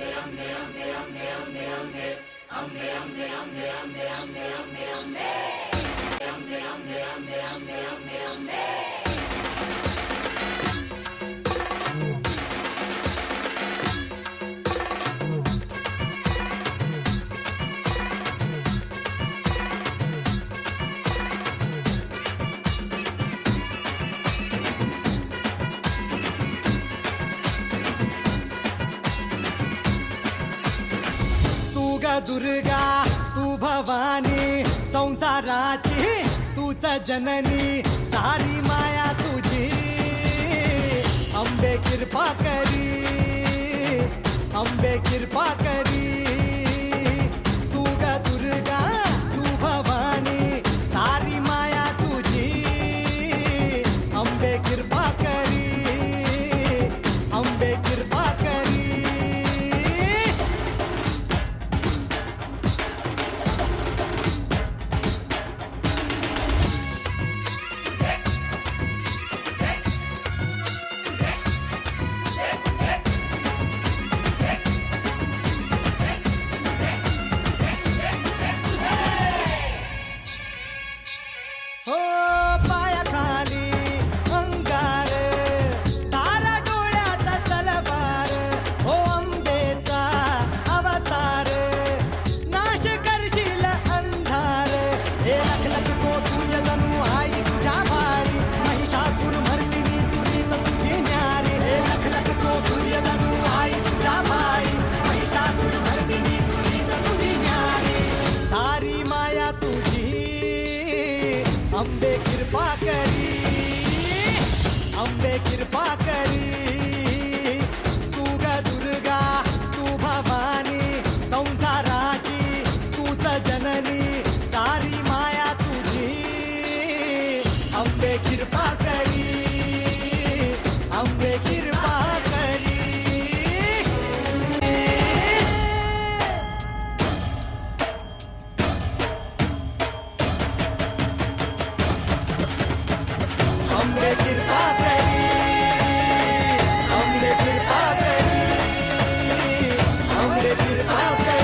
Amne, amne, amne, amne, amne, amne, amne, amne, amne, amne, amne, amne, amne, amne, Durga Durga तू भवानी संसाराची तूच जननी सारी माया तुझी. अंबे कृपा करी अंबे कृपा करी. Oh! அம்பே கிருபாகர कृपा करी हमने कृपा करी